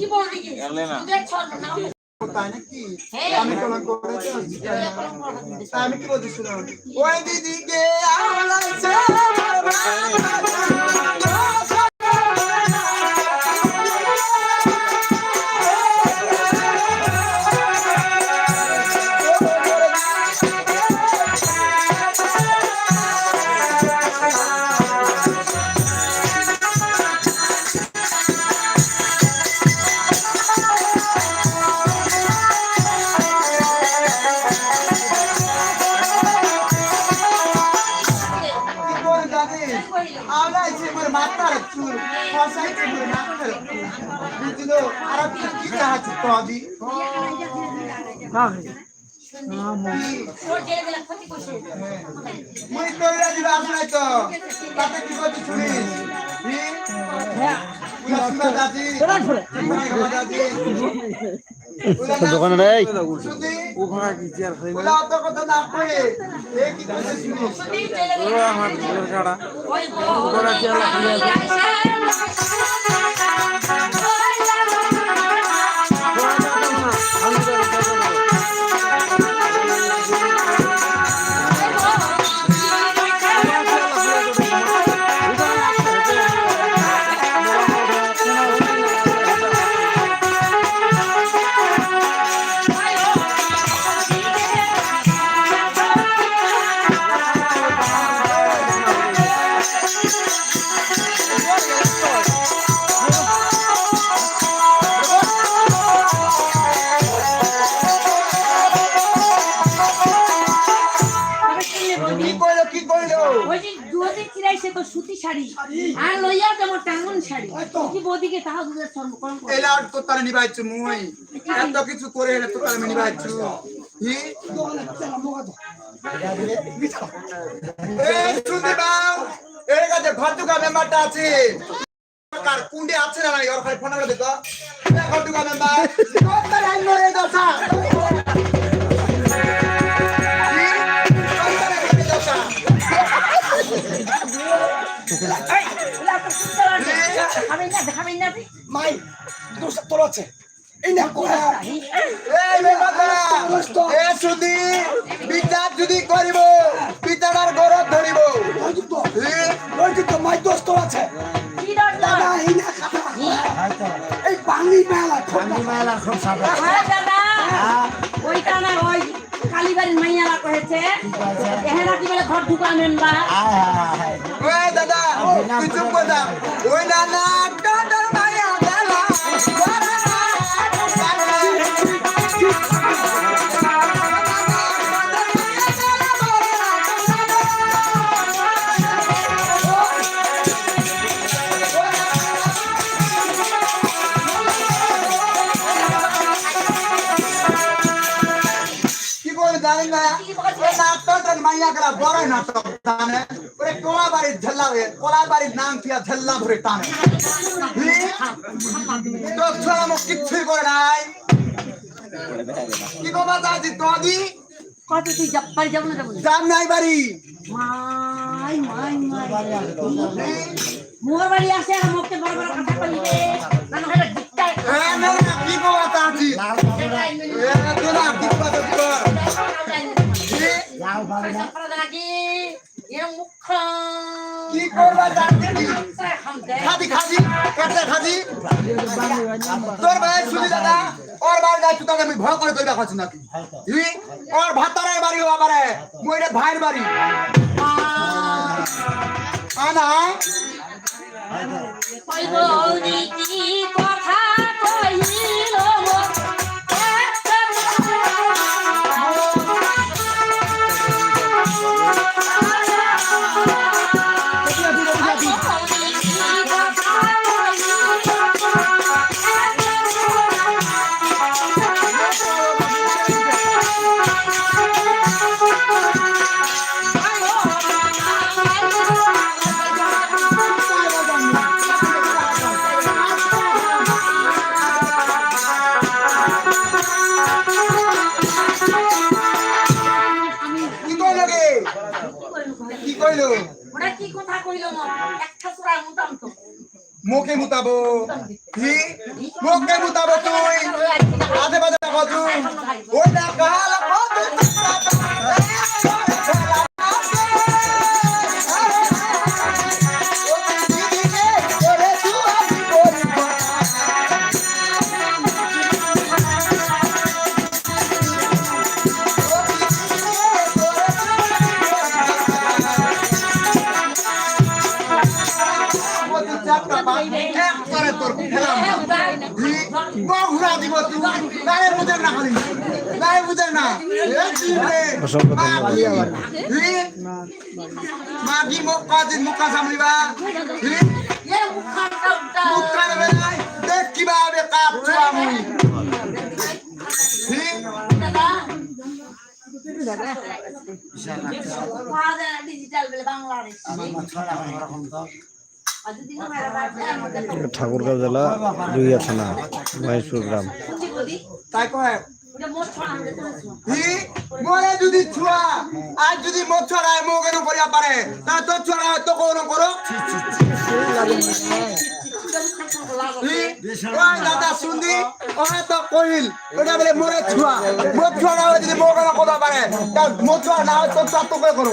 আমি। তাই আমি কি বলছি শুনো ওই দিদিকে মাথার চুল। ফসাইছে মোর মাথার বুঝলো আর কি। মুই তোর রাজি তো তাতে কি করছিস শুনিস দোকানে নেই? শুনিস তুই জেলে দিলে আমার ছেলের কাটা ওই গো, কি কইলো? ওই যে দুয়াতে চিরাইছে তো সুতি শাড়ি। আর লইয়া তোমার টাঙ্গন শাড়ি। কি বদিকে তাহা দুধের সর্বকরণ করে এলা তো তারে নিবাইছু মুই। এত কিছু করে হেলে তো তারে নিবাইছু। হি? এই শুনতে পাও? এই কাছে ঘরটুকা মেম্বারটা আছে। কার কুন্ডে আছে না ওর খালি ফোন করে দেখো। ঘরটুকা মেম্বার কোথায় আইন মরে দশা? আছে। দেখাবেন না দেখাবেন না তুই? মাই দোষটা তোর আছে। এই না কোয়া এই মেম্বাররা এ শুধু বিচার যদি করিব পিতার গরব ধরিব। বৈযুক্ত মাই দোষ তোর আছে। কি দরকার? দাদা এই না খাতা। এই মেলা ঠোকা হ্যাঁ, ওইটা না ওই কালীবাড়ির মাইয়ারা কহেছে এহেরা কি বলে? ঘর ঢুকা মেম্বার ওই দাদা তুই চুপ কর ওই না না টাটার মায়া দেলা নাটকটার মাইয়া করা বড় নাটক জানে ওই কোলা বাড়ির ঝেল্লা রে কোলা বাড়ির নাম কি ঝেল্লা ধরে টানে। হি? তো ছড়া মুখ কিচ্ছুই করে নাই। কি কবা যাচ্ছি তো আদি কত তুই জব্বার যাব না যাব? জান নাই বাড়ি। মাই মাই মাই মোর বাড়ি আসে আর মুখে বড় বড় কথা কইবে। না না এটা দিকটাই হ্যাঁ না কি এ তোরা কবা যাচ্ছি হি? কি করবা যাচ্ছি খাদি খাদি কেটে খাদি। তোর ভাই শুনি দাদা ওর বাড়ি যাচ্ছি তোকে আমি ভয় করে কইবা খাচ্ছি নাকি? ওর ভাতারের বাড়ি মইরে ভাইয়ের বাড়ি। আনা। মুখে মুতাবো কি? মুখে মুতাবো তুই। আধে একবারে তোর খেলাম ঘুরা দিব তুই। গায়ে বুঝে না খালি। গায়ে বুঝে না। মাগি মুখ কাজে মুখা সামলিবা এ মুখাটা উল্টা মুখা নেবে নাই দেখ কীভাবে কাঁপছো আমি। ডিজিটাল বাংলাদেশ। ঠাকুরগাঁও জেলা রুইয়া থানা মহেশপুর গ্রাম। যদি ছুয়া আর যদি মত ছড়ায় মো কেন করিয়া পারে তা তো ছড়া তো কোন করো? হি? দাদা শুনদি ওরা তো কইল ওটা বলে মরে ছুয়া। ছড়া হয় যদি মো কেন কথা পারে তা মত ছড়া না হয় তো তো তো করে? করো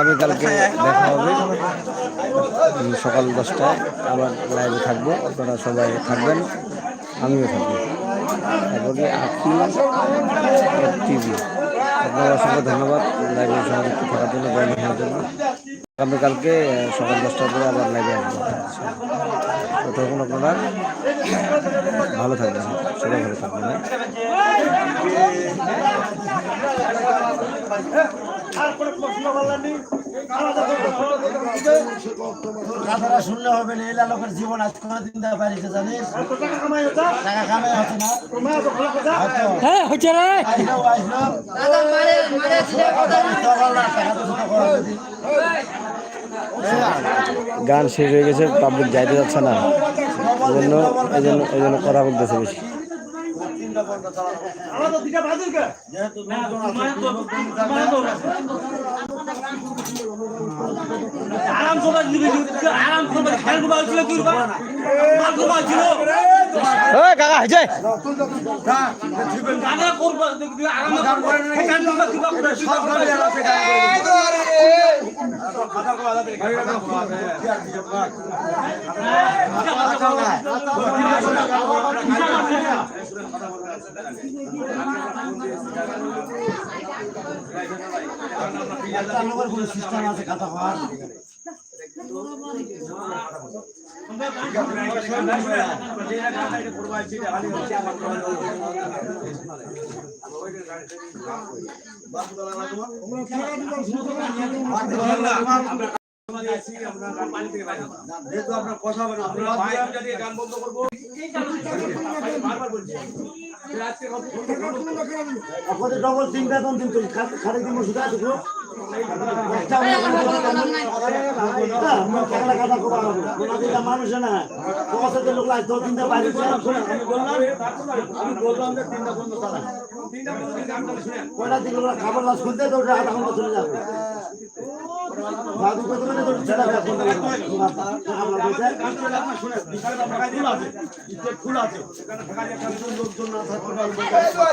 আগামীকালকে দেখা হবে। সকাল দশটায় আবার লাইভে থাকব। আপনারা সবাই থাকবেন, আমিও থাকব। তারপরে আখি টিভি আপনার অসংখ্য ধন্যবাদ। লাইভে সংযুক্ত থাকার জন্য জয়েন হওয়ার জন্য। আগামীকালকে সকাল দশটার পরে আবার লাইভে আসব। ততক্ষণ আপনারা ভালো থাকবেন, সবাই ভালো থাকবেন। হ্যাঁ? কথাটা শুনলে হবে না এলা লোকের জীবন আজ কোনোদিন দেওয়া পারিছে জানিস? টাকা কামাই হচ্ছে। না। হ্যাঁ হচ্ছে। আসলো আসলো না। গান শেষ হয়ে গেছে পাবলিক যাইতে যাচ্ছে না। এই জন্য এই জন্য এই জন্য কথা বলতেছে বেশি যেহেতু লোকজন আছে, লোকজন থাকবে। আরাম সবাই আরাম সবাই খেয়াল গোবাল হয়েছিল কি মাল ছিল কাকা গাড়ি আর আছে গাড়ি। একটা লোকের আপনার সিস্টেম হবে না খাওয়ার যদি গান বন্ধ করব বারবার আপনার আপনাদের ডবল তিন বেতন কিন্তু খালি দিব শুধু আছে দিলা মানুষ না লোক লাই তো তিনটা বাইরে আমি বললাম আমি বললাম যে তিনটা বন্ধ তারা কোনা দিন খাবার লাস খুলতে তো আধা ঘণ্টা চলে যাবে ফুল আছে লোকজন না থাকতে